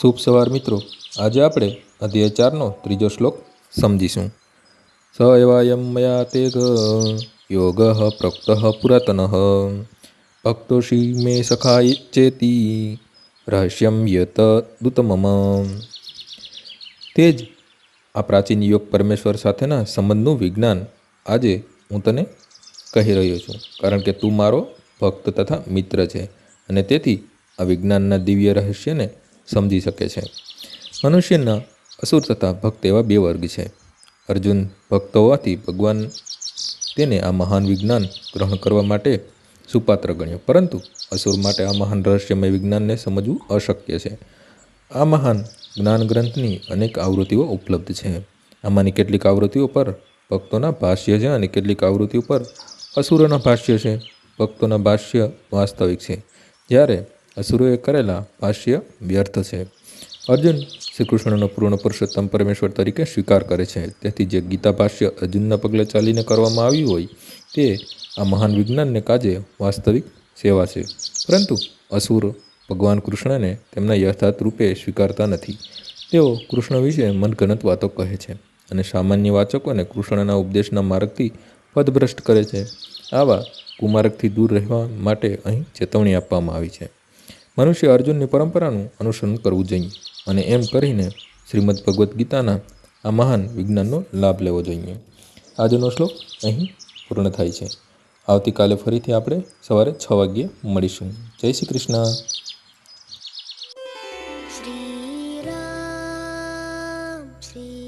શુભ સવાર મિત્રો. આજે આપણે અધ્યાય ચારનો ત્રીજો શ્લોક સમજીશું. સ એવાયમ મયા તે યોગ પ્રક્ત પુરાતન. ભક્તોષી મે સખાય ચેતી, રહસ્યમ યત દુતમમ. તે જ આ પ્રાચીન યોગ પરમેશ્વર સાથેના સંબંધનું વિજ્ઞાન આજે હું તને કહી રહ્યો છું. કારણ કે તું મારો ભક્ત તથા મિત્ર છે અને તેથી આ વિજ્ઞાનના દિવ્ય રહસ્યને સમજી શકે છે. મનુષ્યના અસુર તથા ભક્ત એવા બે વર્ગ છે. અર્જુન ભક્ત હોવાથી ભગવાન તેને આ મહાન વિજ્ઞાન ગ્રહણ કરવા માટે સુપાત્ર ગણ્યો. પરંતુ અસુર માટે આ મહાન રહસ્યમય વિજ્ઞાનને સમજવું અશક્ય છે. આ મહાન જ્ઞાન ગ્રંથની અનેક આવૃત્તિઓ ઉપલબ્ધ છે. આમાંની કેટલીક આવૃત્તિઓ પર ભક્તોના ભાષ્ય છે અને કેટલીક આવૃત્તિઓ પર અસુરોના ભાષ્ય છે. ભક્તોના ભાષ્ય વાસ્તવિક છે. જ્યારે અસુરોએ કરેલા ભાષ્ય વ્યર્થ છે. અર્જુન શ્રી કૃષ્ણનો પૂર્ણ પુરુષોત્તમ પરમેશ્વર તરીકે સ્વીકાર કરે છે. તેથી જે ગીતા ભાષ્ય અર્જુનના પગલે ચાલીને કરવામાં આવ્યું હોય, તે આ મહાન વિજ્ઞાનને કાજે વાસ્તવિક સેવા છે. પરંતુ અસુર ભગવાન કૃષ્ણને તેમના યથાર્થ રૂપે સ્વીકારતા નથી. તેઓ કૃષ્ણ વિશે મનગણત વાતો કહે છે અને સામાન્ય વાચકોને કૃષ્ણના ઉપદેશના માર્ગથી પદભ્રષ્ટ કરે છે. આવા કુમારકથી દૂર રહેવા માટે અહીં ચેતવણી આપવામાં આવી છે. મનુષ્ય અર્જુનની પરંપરાનું અનુસરણ કરવું જોઈએ અને એમ કરીને શ્રીમદ ભગવદ્ ગીતાના આ મહાન વિજ્ઞાનનો લાભ લેવો જોઈએ. આજનો શ્લોક અહીં પૂર્ણ થાય છે. આવતીકાલે ફરીથી આપણે સવારે છ વાગ્યે મળીશું. જય શ્રી કૃષ્ણ. શ્રી